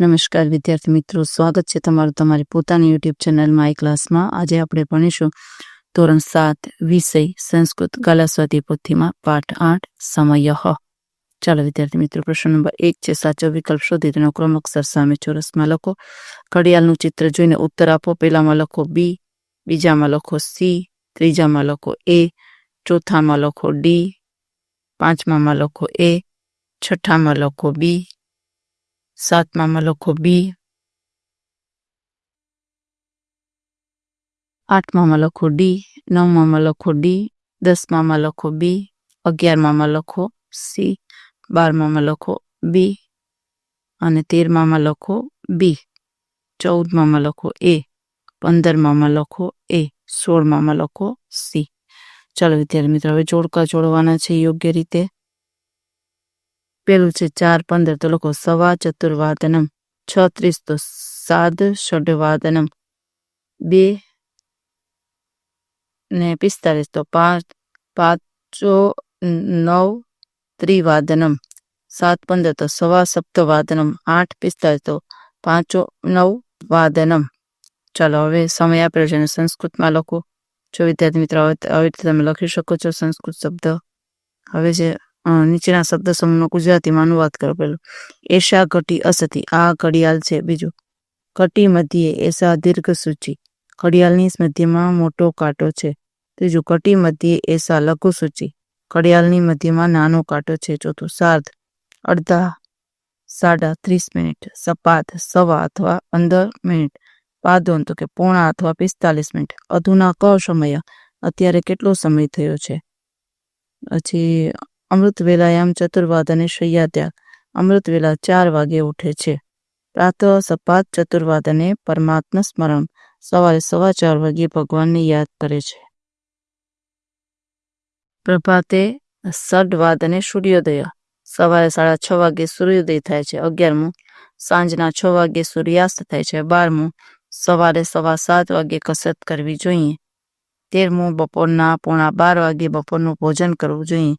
નમસ્કાર, વિદ્યાર્થી મિત્રો. સ્વાગત છે તમારું તમારી પોતાની યુટ્યુબ ચેનલ માય ક્લાસમાં. આજે આપણે ભણીશું ધોરણ સાત, વિષય, સંસ્કૃત, ગાલાસ્વાદી પોથીમાં પાઠ આઠ, સમય. ચાલો વિદ્યાર્થી મિત્રો, પ્રશ્ન નંબર એક છે. સાચો વિકલ્પ શોધી તેનો ક્રમ અક્ષર સામે ચોરસમાં લખો. ઘડિયાળનું ચિત્ર જોઈને ઉત્તર આપો. પહેલામાં લખો બી બીજામાં લખો સી ત્રીજામાં લખો એ ચોથામાં લખો ડી પાંચમામાં લખો એ છઠ્ઠામાં લખો બી સાતમામાં લખો બી આઠમામાં લખો ડી નવમામાં લખો ડી દસમામાં લખો બી અગિયારમામાં લખો સી બારમામાં લખો બી અને તેરમામાં લખો બી ચૌદમામાં લખો એ પંદરમામાં લખો એ સોળમામાં લખો સી ચાલો વિદ્યાર્થી મિત્રો હવે જોડકા જોડવાના છે યોગ્ય રીતે પેલું છે ચાર પંદર તો લખો સવા ચતુર્વાદનમ છત્રીસ તો સાદ ષડવાદનમ બે ને પિસ્તાલીસ તો પાંચ પાંચો નવ ત્રિવાદનમ સાત પંદર તો સવા સપ્તવાદનમ આઠ પિસ્તાલીસ તો પાંચો નવ વાદનમ. ચાલો હવે સમય આપેલો છે સંસ્કૃતમાં લખો. જો વિદ્યાર્થી મિત્રો આવી રીતે તમે લખી શકો છો સંસ્કૃત શબ્દ. હવે અ, નીચેના શબ્દ સમૂહનો ગુજરાતીમાં અનુવાદ કરો પેલું એશા ઘટી અસતી. આ ઘડિયાળ છે. બીજું. ઘટી મધ્યે એસા દીર્ઘ સૂચિ. ઘડિયાળની મધ્યમાં મોટો કાંટો છે. ત્રીજું, ઘટી મધ્યે એસા લઘુ સૂચિ. ઘડિયાળની મધ્યમાં નાનો કાંટો છે. ચોથું, સાર્ધ. અડધા, સાડા ત્રીસ મિનિટ. સપાત સવા અથવા પંદર મિનિટ. પાદોન તો કે પોણા અથવા પિસ્તાલીસ મિનિટ. અધુના ક સમય. અત્યારે કેટલો સમય થયો છે? પછી અમૃત વેલાયામ ચતુર્વાદને અને ત્યાગ. અમૃત વેલા ચાર વાગે ઉઠે છે. પ્રાતઃ સપાત ચતુર્વાદને પરમાત્મા સ્મરણ સવારે સવા ચાર વાગે ભગવાનને યાદ કરે છે. પ્રભાતે અને સૂર્યોદય. સવારે સાડા છ વાગે સૂર્યોદય થાય છે. અગિયારમું. સાંજના છ વાગે સૂર્યાસ્ત થાય છે. બારમું. સવારે સવા સાત વાગે કસરત કરવી જોઈએ. તેરમું. બપોરના પોણા બાર વાગે બપોરનું ભોજન કરવું જોઈએ.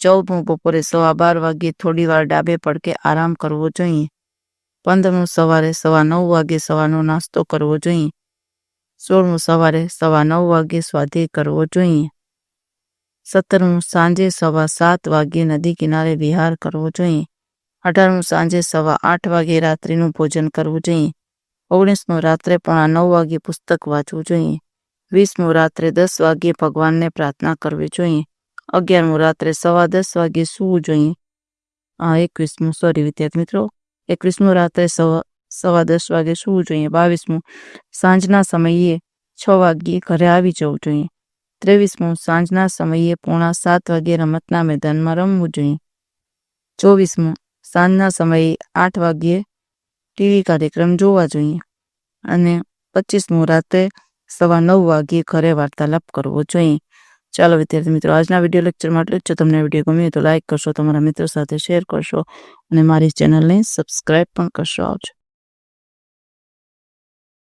ચૌદમું બપોરે સવા બાર વાગે થોડી વાર ડાબે પડકે આરામ કરવો જોઈએ. પંદરમું સવારે સવા નવ વાગે સવારનો નાસ્તો કરવો જોઈએ. સોળમું સવારે સવા નવ વાગે સ્વાધ્યાય કરવો જોઈએ. સત્તરમું સાંજે સવા સાત વાગે નદી કિનારે વિહાર કરવો જોઈએ. અઢારમું સાંજે સવા આઠ વાગે રાત્રિનું ભોજન કરવું જોઈએ. ઓગણીસમું રાત્રે પોણા નવ વાગે પુસ્તક વાંચવું જોઈએ. વીસમું રાત્રે દસ વાગે ભગવાનને પ્રાર્થના કરવી જોઈએ. અગિયારમું રાત્રે સવા દસ વાગે સૂવું જોઈએ. આ એકવીસમું સોરી વિદ્યાર્થી મિત્રો. એકવીસમું રાત્રે સવા સવા દસ વાગે સૂવું જોઈએ. બાવીસમું સાંજના સમયે છ વાગ્યે ઘરે આવી જવું જોઈએ. ત્રેવીસમું સાંજના સમયે પોણા સાત વાગે રમતના મેદાનમાં રમવું જોઈએ. ચોવીસમું સાંજના સમયે આઠ વાગ્યે ટીવી કાર્યક્રમ જોવા જોઈએ. અને પચીસમું રાત્રે સવા નવ વાગ્યે ઘરે વાર્તાલાપ કરવો જોઈએ. ચાલો વિદ્યાર્થી મિત્રો, આજના વીડિયો લેક્ચરમાં એટલું જ જો તમને વીડિયો ગમ્યો તો લાઇક કરશો, તમારા મિત્રો સાથે શેર કરશો અને મારી ચેનલને સબસ્ક્રાઇબ પણ કરશો. આવજો.